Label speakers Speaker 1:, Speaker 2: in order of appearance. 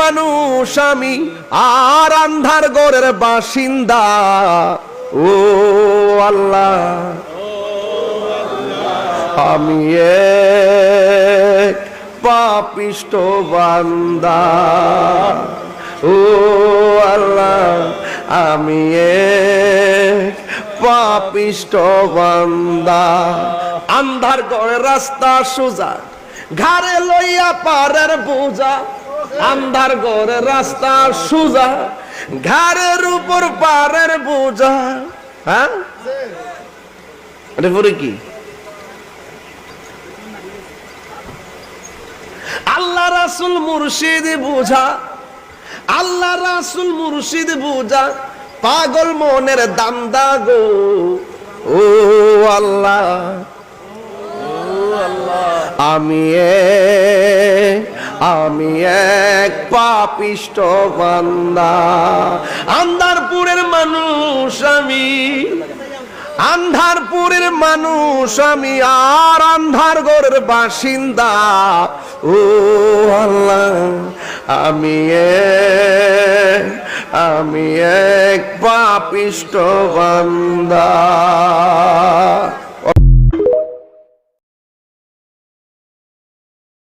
Speaker 1: মানুষ আমি, আর আন্ধার গড়ের বাসিন্দা। ও আল্লাহ, আমি এক পাপিষ্ট বান্দা। ও আল্লাহ, আমি এক পাপিষ্ট বান্দা। আন্ধার গড়ে রাস্তা সোজা ঘরে লইয়া পারের বোঝা। আন্ধার গড়ে রাস্তা সোজা, ঘাড়ের উপর পারের বোঝা। হ্যাঁ? এটা পরে কি? আল্লাহ রাসুল মুর্শিদ বুঝা, আল্লাহ রাসুল মুর্শিদ বুঝা, পাগল মনের দান্দা গো। ও আল্লাহ আমি আমি পাপিষ্ট বান্দা। আন্দারপুরের মানুষ আমি, আন্ধারপুরের মানুষ আমি, আর আন্ধার গড়ের বাসিন্দা। ও আল্লাহ, আমি আমি এক পাপিষ্ট বান্দা।